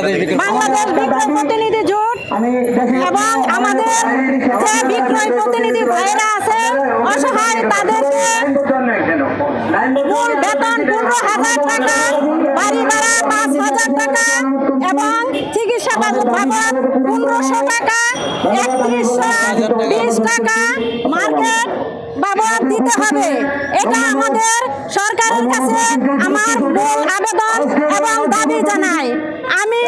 বাংলাদেশ বিক্রয় প্রতিনিধি জোট এবং আমাদের যে বিক্রয় প্রতিনিধি ভাইরা আছে অসহায় তাদেরকে মূল বেতন পনেরো হাজার টাকা বাড়ি ভাড়া পাঁচ হাজার টাকা এবং চিকিৎসা বাবদ পনেরোশো টাকা একত্রিশশো বিশ টাকা মার্কেট বাবদ দিতে হবে। এটা আমাদের সরকারের কাছে আমার মূল আবেদন এবং দাবি জানাই। আমি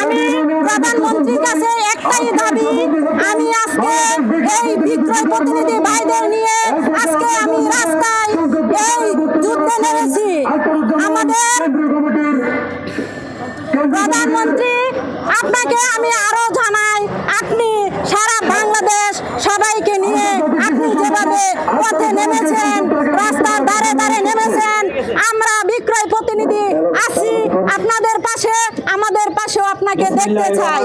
আমি প্রধানমন্ত্রীর কাছে একটাই দাবি, আমি আজকে এই বিক্রয় প্রতিনিধি ভাইদের নিয়ে আজকে আমি রাস্তায় এই যুদ্ধে নেমেছি। আমাদের প্রধানমন্ত্রী, আপনাকে আমি আরও জানাই, আপনি সারা বাংলাদেশ সবাইকে নিয়ে আপনি যেভাবে পথে নেমেছেন রাস্তার ধারে ধারে নেমেছেন আমরা বিক্রয় প্রতিনিধি আছি আপনাদের পাশে আমাদের পাশেও আপনাকে দেখতে চাই।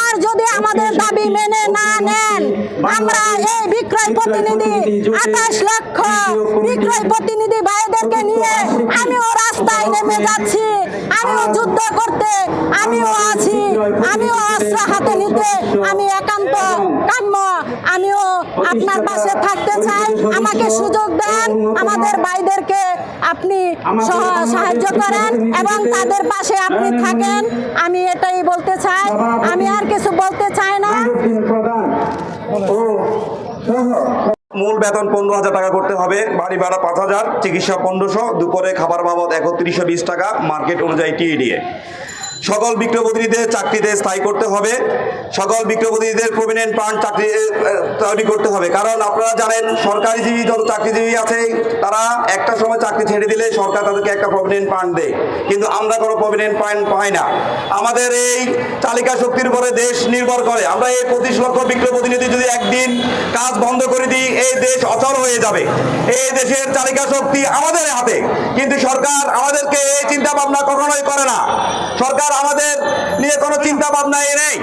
আর যদি আমাদের দাবি মেনে না নেন আমরা এই বিক্রয় প্রতিনিধি আঠাশ লক্ষ বিক্রয় প্রতিনিধি ভাইদেরকে নিয়ে আমিও রাস্তায় নেমে যাচ্ছি। আমিও যুদ্ধ করতে আমিও আছি। আমিও অস্ত্র হাতে নিতে আমি একান্ত কাম্য। আমিও আপনার পাশে থাকতে চাই। আমাকে সুযোগ দেন। আমাদের ভাইদেরকে আপনি সহ- সাহায্য করেন এবং তাদের পাশে আপনি থাকেন। আমি এটাই বলতে চাই আমি আর কিছু বলতে চাই না। মূল বেতন পনেরো হাজার টাকা করতে হবে, বাড়ি ভাড়া পাঁচ হাজার, চিকিৎসা পনেরোশো, দুপুরে খাবার বাবদ একত্রিশশো বিশ টাকা, মার্কেট অনুযায়ী টিএডিএ। সকল বিক্রয় প্রতিনিধিদের চাকরিতে স্থায়ী করতে হবে। সকল বিক্রয় প্রতিনিধিদের প্রভিডেন্ট ফান্ড চাকরি তৈরি করতে হবে। কারণ আপনারা জানেন, সরকারিজীবী যত চাকরিজীবী আছে, তারা একটা সময় চাকরি ছেড়ে দিলে সরকার তাদেরকে একটা প্রভিডেন্ট ফান্ড দেয়। কিন্তু আমরা কোনো প্রভিডেন্ট ফান্ড পাই না। আমাদের এই চালিকা শক্তির উপরে দেশ নির্ভর করে। আমরা এই পঁচিশ লক্ষ বিক্রয় প্রতিনিধি যদি একদিন কাজ বন্ধ করে দিই, এই দেশ অচল হয়ে যাবে। এই দেশের চালিকা শক্তি আমাদের হাতে। কিন্তু সরকার আমাদেরকে এই চিন্তা ভাবনা কখনোই করে না। সরকার আমাদের নিয়ে কোনো চিন্তা ভাবনা এ নেই।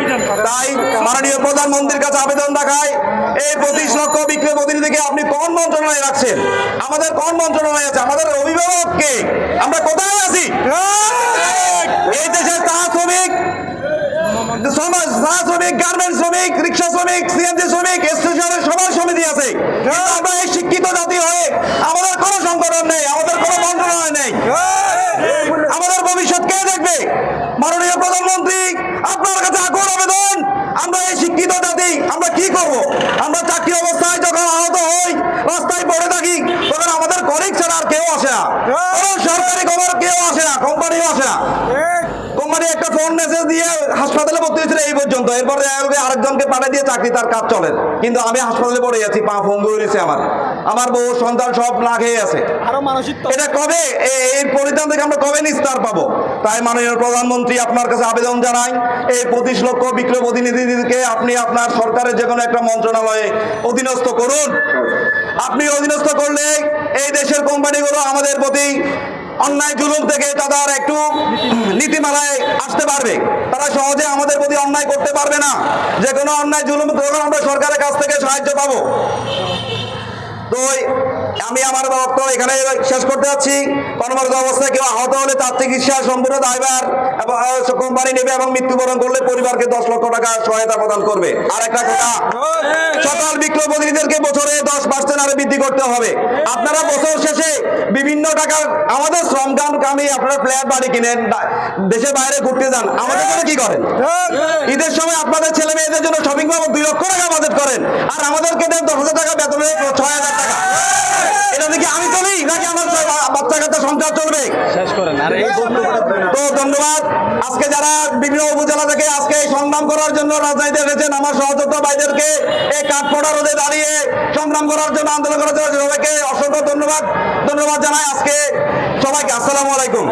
তাই মাননীয় প্রধানমন্ত্রীর কাছে আবেদন দেখায়, এই পঁচিশ লক্ষ বিক্রয় প্রতিনিধিকে আপনি কোন মন্ত্রণালয়ে রাখছেন। আমাদের কোন মন্ত্রণালয় আছে, আমাদের অভিভাবককে আমরা কোথায় আছি? এই দেশের চা শ্রমিক শ্রমিক, গার্মেন্ট শ্রমিক, রিক্সা শ্রমিক, সিএনজি শ্রমিক, স্টেশনের সবার সমিতি আছে কিন্তু আমরা এই শিক্ষিত জাতি হয়ে আমাদের কোনো সংগঠন নেই আমাদের কোনো মন্ত্রণালয় নেই আমাদের ভবিষ্যৎ কে দেখবে মাননীয় প্রধানমন্ত্রী আপনার কাছে আকুল আবেদন আমরা এই জাতি আমরা কি করব? আমরা চাকরি অবস্থায় যখন আহত হই, রাস্তায় পড়ে থাকি, তখন আমাদের কলিগ ছাড়া আর কেউ আসে না। সরকারি খবর কেউ আসে না, কোম্পানিও আসে না। কোম্পানি একটা ফোন মেসেজ দিয়ে হাসপাতালে ভর্তি হয়েছিল এই পর্যন্ত। এরপরে আরেকজনকে পাঠিয়ে দিয়ে চাকরি, তার কাজ চলে। কিন্তু আমি হাসপাতালে পড়ে যাচ্ছি পা ফোন হয়েছে আমার। আমার বউ সন্তান সব না খেয়ে আছে। এটা কবে? এই পরিধান থেকে আমরা কবে নিস্তার পাবো? তাই মাননীয় প্রধানমন্ত্রী আপনার কাছে আবেদন জানাই এই পঁচিশ লক্ষ বিক্রয় প্রতিনিধিকে আপনি আপনার সরকারের যে কোনো একটা মন্ত্রণালয়ে অধীনস্থ করুন। আপনি অধীনস্থ করলে এই দেশের কোম্পানিগুলো আমাদের প্রতি অন্যায় জুলুম থেকে তাদের একটু নীতিমালায় আসতে পারবে। তারা সহজে আমাদের প্রতি অন্যায় করতে পারবে না। যে কোনো অন্যায় জুলুম তখন আমরা সরকারের কাছ থেকে সাহায্য পাবো। তো আমি আমার বক্তব্য এখানে শেষ করতে যাচ্ছি। কর্মরত অবস্থায় কেউ আহত হলে তার চিকিৎসা সম্পূর্ণ দায়ভার এবং কোম্পানি নেবে এবং মৃত্যুবরণ করলে পরিবারকে দশ লক্ষ টাকা সহায়তা প্রদান করবে। আর একটা কথা, সকল বিক্রয় বছরে দশ পার্সেন্ট আরে বৃদ্ধি করতে হবে। আপনারা বছর শেষে বিভিন্ন টাকার আমাদের শ্রম কামি আপনারা ফ্ল্যাট, বাড়ি কিনেন দেশের বাইরে ঘুরতে যান। আমাদের জন্য কি করেন? ঈদের সময় আপনাদের ছেলে মেয়েদের জন্য শপিং মল দুই লক্ষ টাকা বাজেট করেন। আর আমাদেরকে দশ হাজার টাকা বেতনে ছয় হাজার টাকা এটা দেখি আমি চলি নাকি আমার বা- সংসার চলবে। তো ধন্যবাদ। আজকে যারা বিভিন্ন উপজেলা থেকে আজকে এই সংগ্রাম করার জন্য রাজনীতি এসেছেন আমার সহযোদ্ধা ভাইদেরকে এই কাঠপড়া রোদে দাঁড়িয়ে সংগ্রাম করার জন্য আন্দোলন করার জন্য সবাইকে অসংখ্য ধন্যবাদ। ধন্যবাদ জানাই আজকে সবাইকে। আসসালামু আলাইকুম।